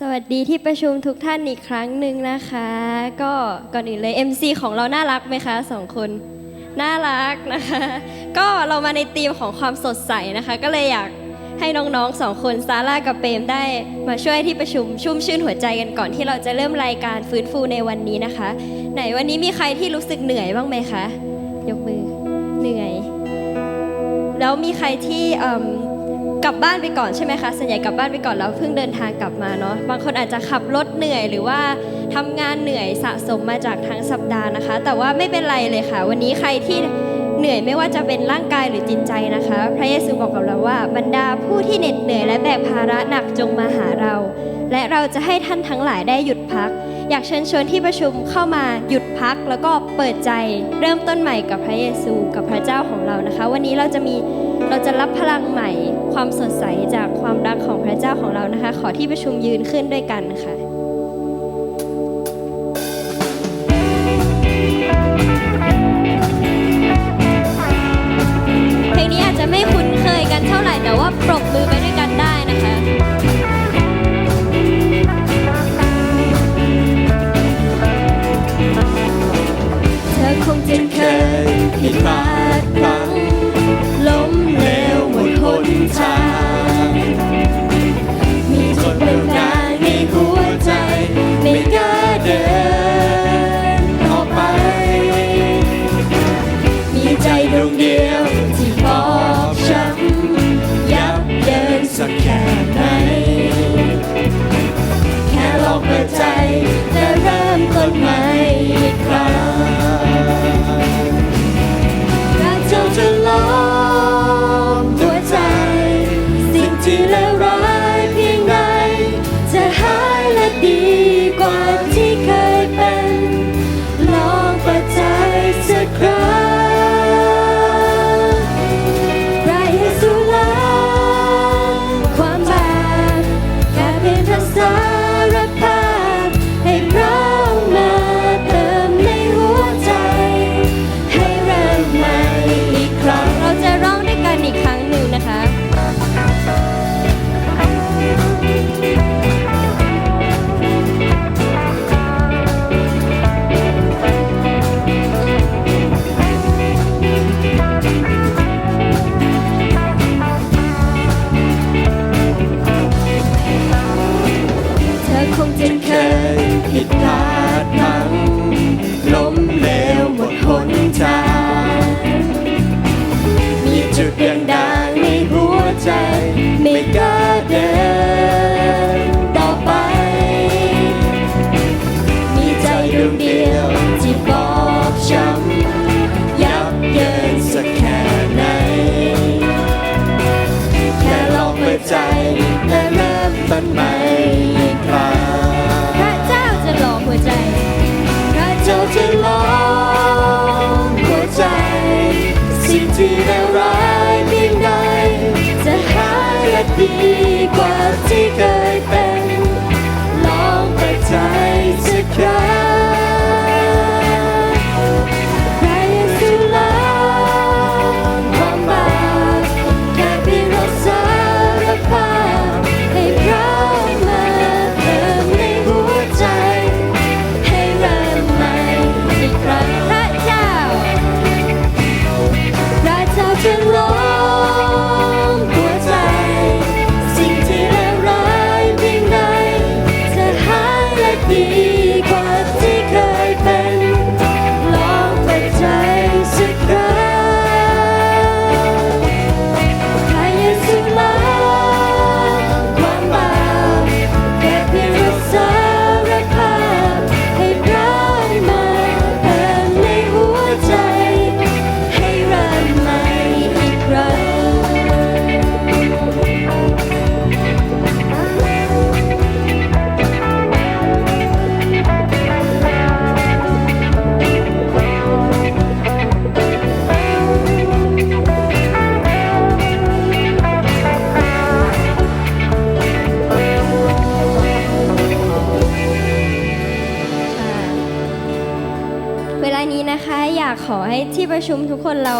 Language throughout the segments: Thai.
สวัสดีที่ประชุมทุกท่านอีกครั้งหนึ่งนะคะ ก็ก่อนอื่นเลย MC ของเราน่ารักไหมคะสองคน น่ารักนะคะ ก็เรามาในธีมของความสดใสนะคะ ก็เลยอยากให้น้องๆสองคนซาร่ากับเปมได้มาช่วยที่ประชุมชุ่มชื่นหัวใจกันก่อนที่เราจะเริ่มรายการฟื้นฟูในวันนี้นะคะ ไหนวันนี้มีใครที่รู้สึกเหนื่อยบ้างไหมคะ ยกมือเหนื่อย แล้วมีใครที่ กลับบ้านไปก่อนใช่ไหมคะส่วนใหญ่กลับบ้านไปก่อนแล้วเพิ่งเดินทางกลับมาเนาะบางคนอาจจะขับรถเหนื่อยหรือว่าทำงานเหนื่อยสะสมมาจากทั้งสัปดาห์นะคะ แต่ว่าไม่เป็นไรเลยค่ะ วันนี้ใครที่เหนื่อยไม่ว่าจะเป็นร่างกายหรือจิตใจนะคะ พระเยซูบอกกับเราว่า บรรดาผู้ที่เหน็ดเหนื่อยและแบกภาระหนักจงมาหาเรา และเราจะให้ท่านทั้งหลายได้หยุดพัก อยากเชิญชวนที่ประชุมเข้ามาหยุดพัก แล้วก็เปิดใจเริ่มต้นใหม่กับพระเยซูกับพระเจ้าของเรานะคะ วันนี้เราจะมีเราจะรับพลังใหม่ ความสดใสจากความรักของพระเจ้าของเรานะคะ ขอที่ประชุมยืนขึ้นด้วยกันค่ะเพลงนี้อาจจะไม่คุ้น และเริ่มต้นใหม่ ผิดพลาด ที่ ขอให้ที่ประชุมทุกคนเรา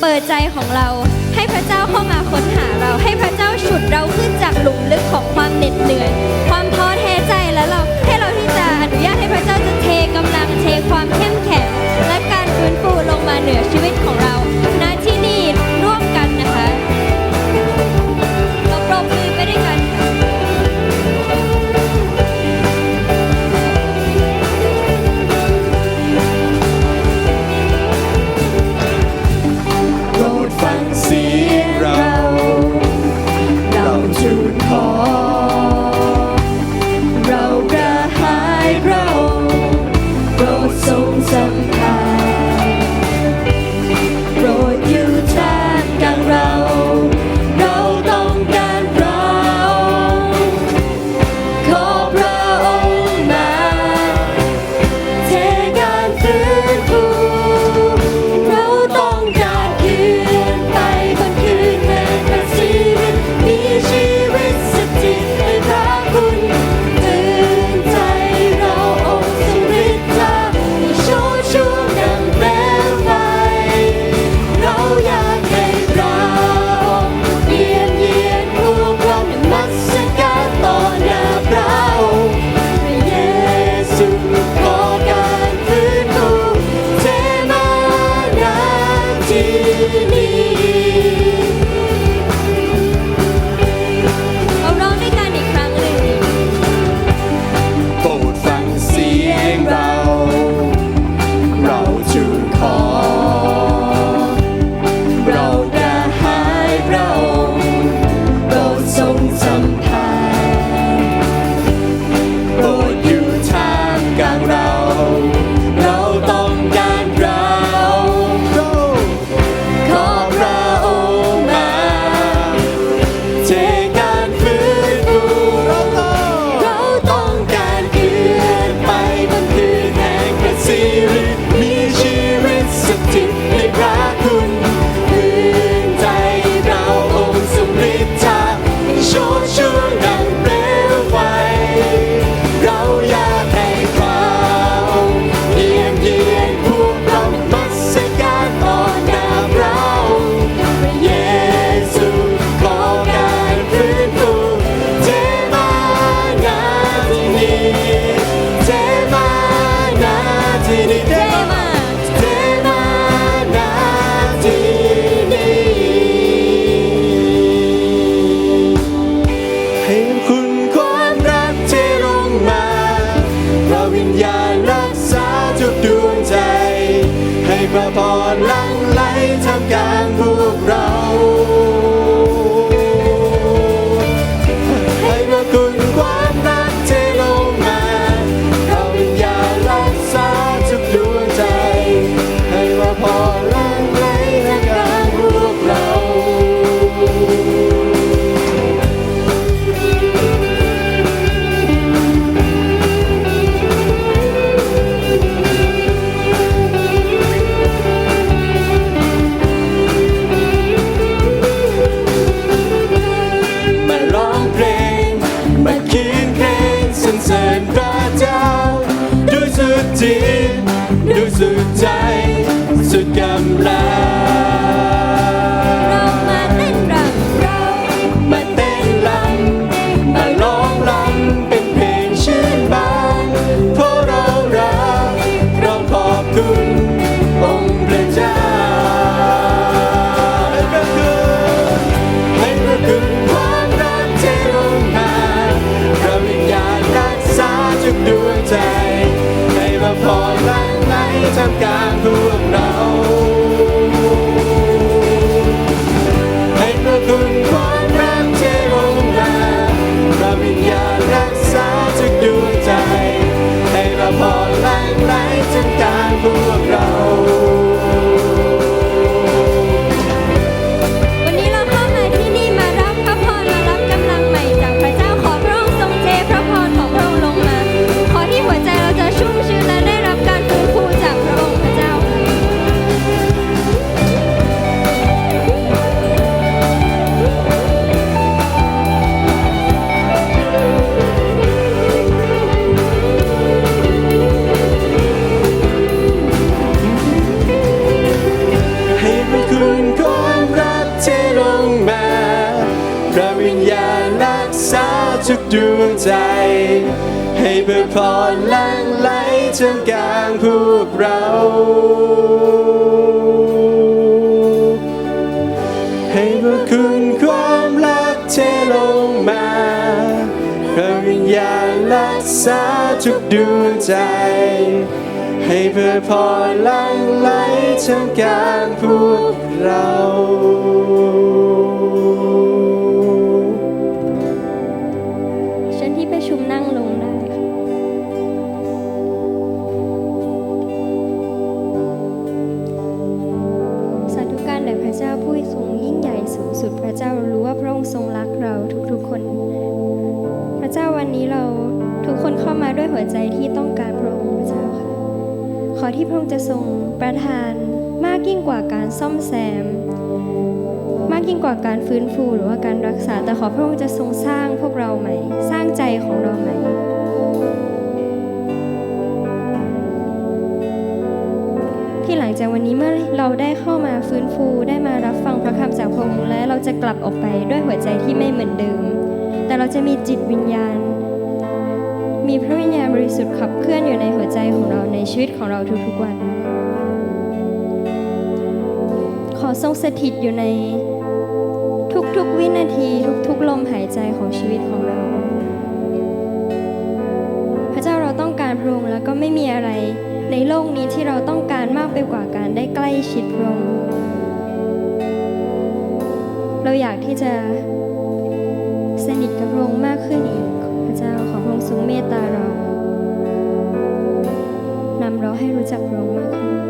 เปิดใจของเรา ให้พระเจ้าเข้ามาค้นหาเรา ให้พระเจ้าฉุดเราขึ้นจากหลุมลึกของความเหน็ดเหนื่อย ความท้อแท้ใจแล้วเราให้เราที่จะอนุญาตให้พระเจ้าจะเทกำลังเทความเข้มแข็งและการฟื้นฟูลงมาเหนือชีวิตของเรา about ษาทุกดวงใจ ให้พระพรหลั่งไหลจนกางพวกเราเชิญที่ประชุมนั่งลงได้ค่ะสาธุการแด่พระเจ้าผู้ทรงยิ่งใหญ่สูงสุดพระเจ้ารู้ว่าพระองค์ทรงรักเราทุกๆคน พระเจ้าวันนี้เรา ทุกคนเข้ามาด้วยหัวใจที่ต้องการพระองค์พระเจ้าค่ะ ขอที่พระองค์จะทรงประทานมากยิ่งกว่าการซ่อมแซม มากยิ่งกว่าการฟื้นฟูหรือว่าการรักษา แต่ขอพระองค์จะทรงสร้างพวกเราใหม่ สร้างใจของเราใหม่ที่หลังจากวันนี้เมื่อเราได้เข้ามาฟื้นฟูได้มารับฟังพระคำจากพระองค์และเราจะกลับออกไปด้วยหัวใจที่ไม่เหมือนเดิม แต่เราจะมีจิตวิญญาณ มีพระวิญญาณบริสุทธิ์ขับเคลื่อนอยู่ในหัวใจของเราในชีวิตของเราทุกๆวัน ขอทรงสถิตอยู่ในทุกๆวินาทีทุกๆลมหายใจของชีวิตของเรา พระเจ้าเราต้องการพระองค์แล้วก็ไม่มีอะไรในโลกนี้ที่เราต้องการมากไปกว่าการได้ใกล้ชิดพระองค์เราอยากที่จะ เมตตาเรา นำเราให้รู้จักพระองค์มากขึ้น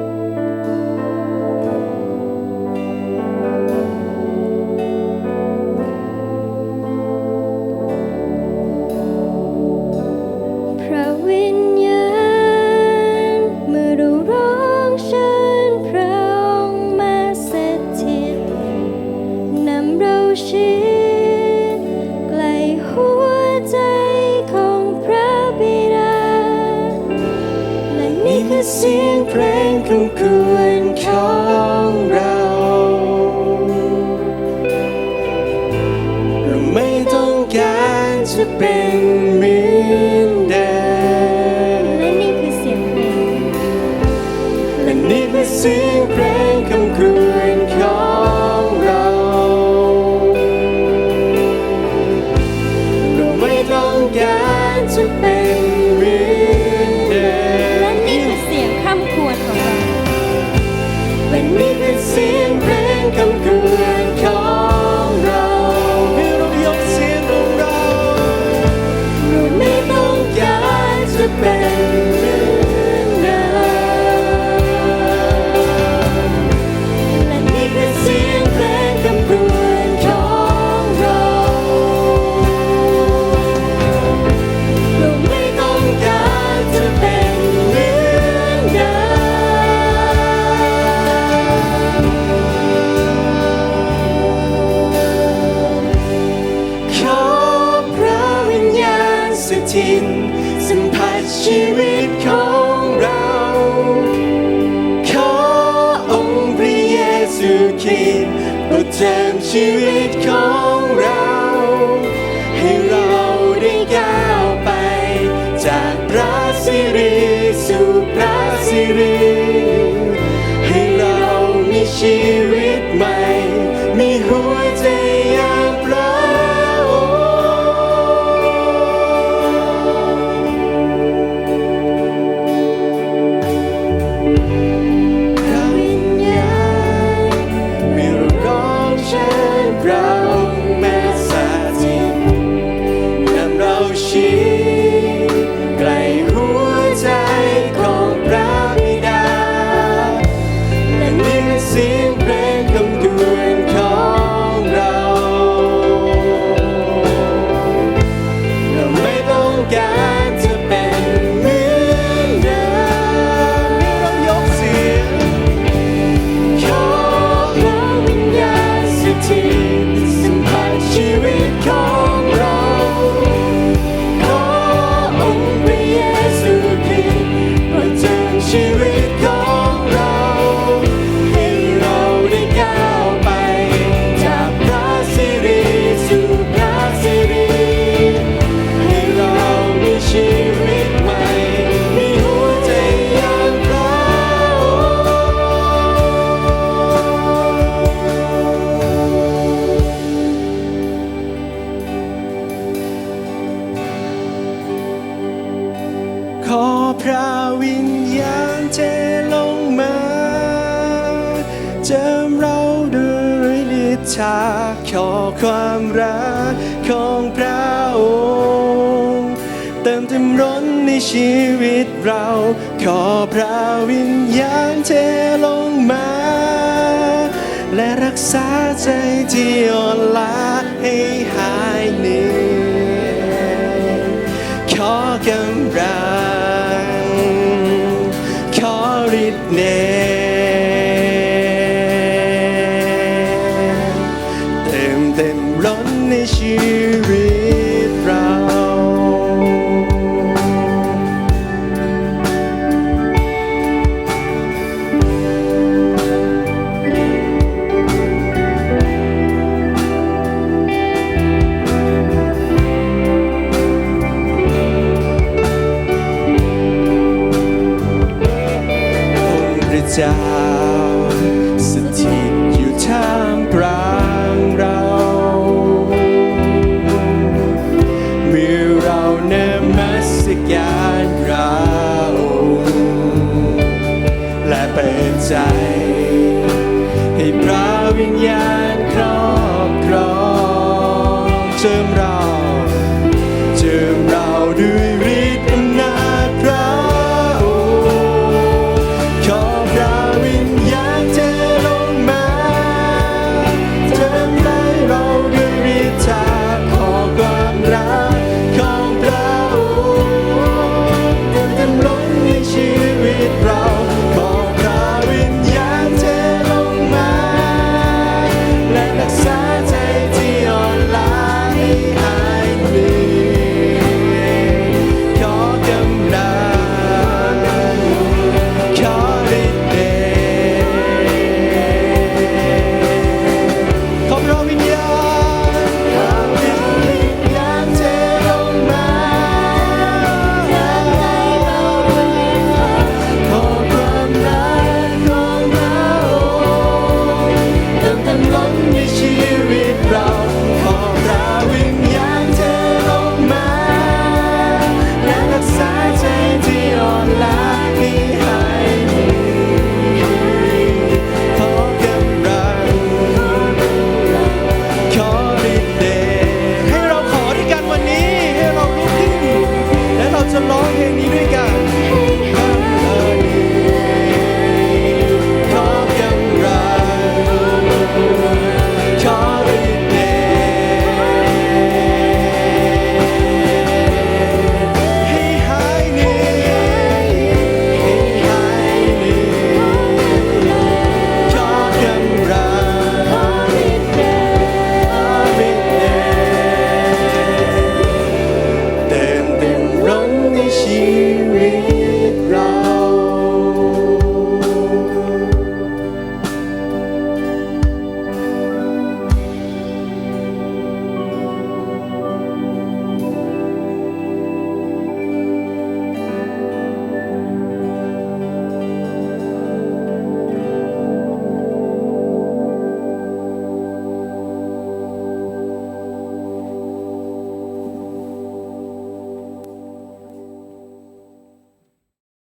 Spirit. เต็มร้นในชีวิตเรา ขอพระวิญญาณเทลงมา และรักษาใจที่อ่อนล้าให้หายเหนื่อยขอกำลังขอฤทธิ์เด เสริมเรา